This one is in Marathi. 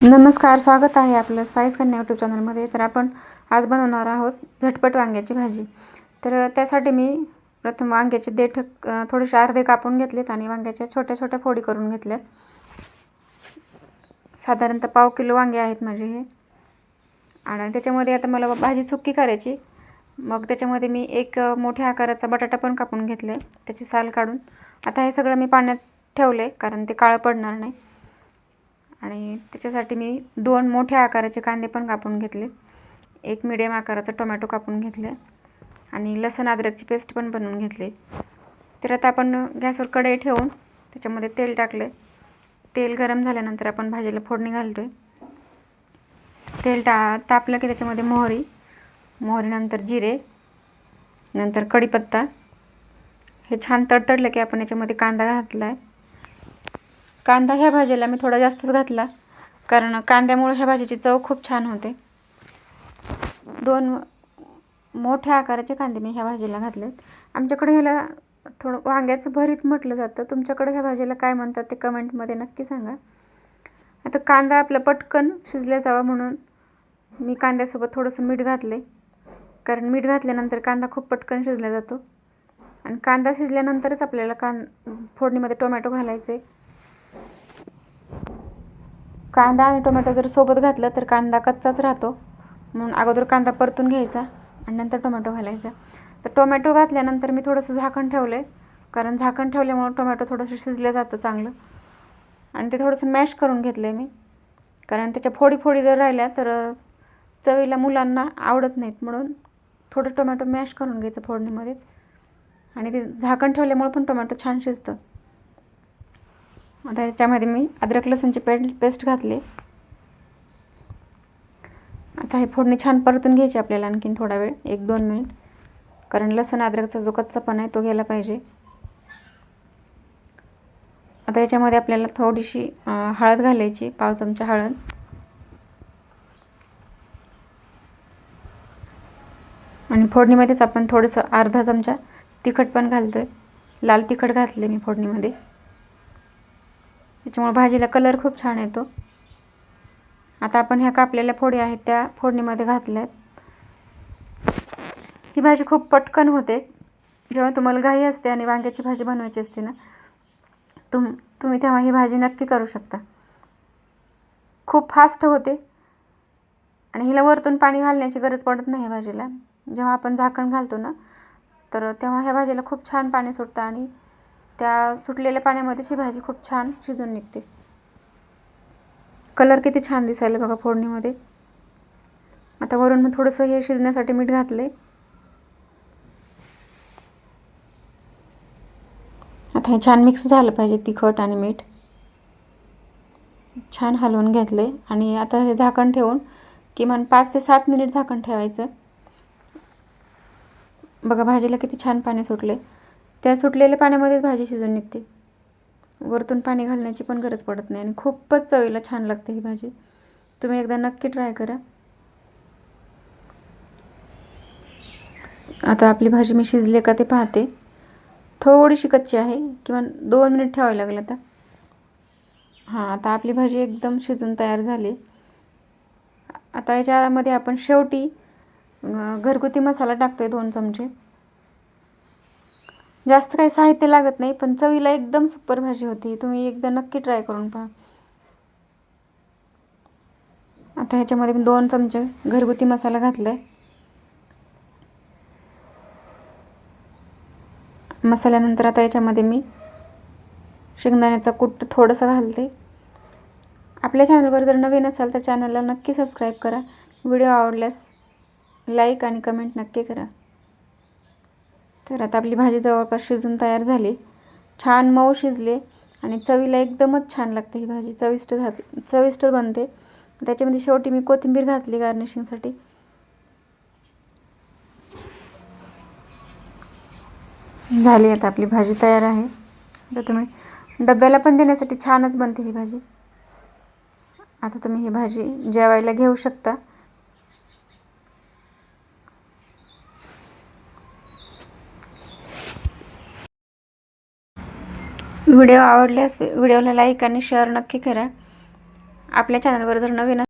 नमस्कार स्वागत आहे आपलं स्पाईस कन्या यूट्यूब चॅनलमध्ये तर आपण आज बनवणार आहोत झटपट वांग्याची भाजी. तर त्यासाठी मी प्रथम वांग्याचे देठ थोडेसे अर्धे कापून घेतलेत आणि वांग्याच्या छोट्या छोट्या फोडी करून घेतल्यात. साधारणतः पाव किलो वांगे आहेत माझे हे. आणि त्याच्यामध्ये आता मला भाजी सुक्की करायची. मग त्याच्यामध्ये मी एक मोठ्या आकाराचा बटाटा पण कापून घेतला आहे त्याची साल काढून. आता हे सगळं मी पाण्यात ठेवलं आहे कारण ते काळं पडणार नाही. आणि त्याच्यासाठी मी दोन मोठ्या आकाराचे कांदे पण कापून घेतले. एक मिडियम आकाराचा टोमॅटो कापून घेतले आणि लसण अद्रकची पेस्ट पण बनवून घेतली. तर आता आपण गॅसवर कढई ठेवून त्याच्यामध्ये तेल टाकले तेल गरम झाल्यानंतर आपण भाजीला फोडणी घालतो आहे तेल टा तापलं की त्याच्यामध्ये मोहरी मोहरीनंतर जिरे नंतर कढीपत्ता. हे छान तडतडलं की आपण याच्यामध्ये कांदा घातला आहे कांदा ह्या भाजीला मी थोडा जास्तच घातला. कारण कांद्यामुळे ह्या भाजीची चव खूप छान होते. दोन मोठ्या आकाराचे कांदे मी ह्या भाजीला घातलेत. आमच्याकडे ह्याला थोडं वांग्याचं भरीत म्हटलं जातं. तुमच्याकडे ह्या भाजीला काय म्हणतात ते कमेंटमध्ये नक्की सांगा. आता कांदा आपला पटकन शिजल्या जावा म्हणून मी कांद्यासोबत थोडंसं मीठ घातले कारण मीठ घातल्यानंतर कांदा खूप पटकन शिजला जातो. आणि कांदा शिजल्यानंतरच आपल्याला कां फोडणीमध्ये टोमॅटो घालायचे कांदा आणि टोमॅटो जर सोबत घातलं तर कांदा कच्चाच राहतो. म्हणून अगोदर कांदा परतून घ्यायचा आणि नंतर टोमॅटो घालायचा. तर टोमॅटो घातल्यानंतर मी थोडंसं झाकण ठेवलं आहे कारण झाकण ठेवल्यामुळं टोमॅटो थोडंसं शिजलं जातं चांगलं. आणि ते थोडंसं मॅश करून घेतलं आहे मी. कारण त्याच्या फोडी फोडी जर राहिल्या तर चवीला मुलांना आवडत नाहीत. म्हणून थोडं टोमॅटो मॅश करून घ्यायचं फोडणीमध्येच. आणि ते झाकण ठेवल्यामुळं पण टोमॅटो छान शिजतं. आता याच्यामध्ये मी अद्रक लसूणची पेट पेस्ट घातली. आता हे फोडणी छान परतून घ्यायची आपल्याला आणखीन थोडा वेळ एक दोन मिनिट. कारण लसूण अद्रकचा जो कच्चापणा आहे तो गेला पाहिजे. आता याच्यामध्ये आपल्याला थोडीशी हळद घालायची पाव चमचा हळद. आणि फोडणीमध्येच आपण थोडंसं अर्धा चमचा तिखट पण घालतो आहे लाल तिखट घातले मी फोडणीमध्ये. त्याच्यामुळे भाजीला कलर खूप छान येतो. आता आपण ह्या कापलेल्या फोडी आहेत त्या फोडणीमध्ये घातल्यात. ही भाजी खूप पटकन होते. जेव्हा तुम्हाला घाई असते आणि वांग्याची भाजी बनवायची असते ना तुम तुम्ही तेव्हा ही भाजी नक्की करू शकता. खूप फास्ट होते. आणि हिला वरतून पाणी घालण्याची गरज पडत नाही भाजीला. जेव्हा आपण झाकण घालतो ना तर तेव्हा ह्या भाजीला खूप छान पाणी सुटतं आणि त्या सुटलेल्या पाण्यामध्येच ही भाजी खूप छान शिजून निघते. कलर किती छान दिसायला बघा फोडणीमध्ये. आता वरून मी थोडंसं हे शिजण्यासाठी मीठ घातले. आता हे छान मिक्स झालं पाहिजे तिखट आणि मीठ. छान हलवून घेतले आणि आता हे झाकण ठेवून किमान पाच ते सात मिनिट झाकण ठेवायचं. बघा भाजीला किती छान पाणी सुटले. त्या सुटलेल्या पाण्यामध्येच भाजी शिजून निघते. वरतून पाणी घालण्याची पण गरज पडत नाही आणि खूपच चवीला छान लागते ही भाजी. तुम्ही एकदा नक्की ट्राय करा. आता आपली भाजी मी शिजले का ते पाहते. थोडीशी कच्ची आहे किंवा दोन मिनिट ठेवावी लागेल आता. हां आता आपली भाजी एकदम शिजून तयार झाली. आता याच्यामध्ये आपण शेवटी घरगुती मसाला टाकतो आहे दोन चमचे. जास्त काही साहित्य लागत नाही पण चवीला एकदम सुपर भाजी होती. तुम्ही एकदा नक्की ट्राय करून पहा. आता ह्याच्यामध्ये मी दोन चमचे घरगुती मसाला घातला आहे मसाल्यानंतर आता याच्यामध्ये मी शेंगदाण्याचा कूट थोडंसं घालते. आपल्या चॅनलवर जर नवीन असाल तर चॅनलला नक्की सबस्क्राईब करा. व्हिडिओ आवडल्यास लाईक आणि कमेंट नक्की करा. तर आता आपली भाजी जवळपास शिजून तयार झाली. छान मऊ शिजले आणि चवीला एकदमच छान लागते ही भाजी. चविष्ट झाली चविष्ट बनते. त्याच्यामध्ये शेवटी मी कोथिंबीर घातली गार्निशिंगसाठी झाली आता आपली भाजी तयार आहे. आता तुम्ही डब्याला पण देण्यासाठी छानच बनते ही भाजी. आता तुम्ही ही भाजी जेवायला घेऊ शकता. व्हिडिओ आवडल्यास व्हिडिओला लाईक आणि शेअर नक्की करा. आपल्या चॅनलवर जर नवीन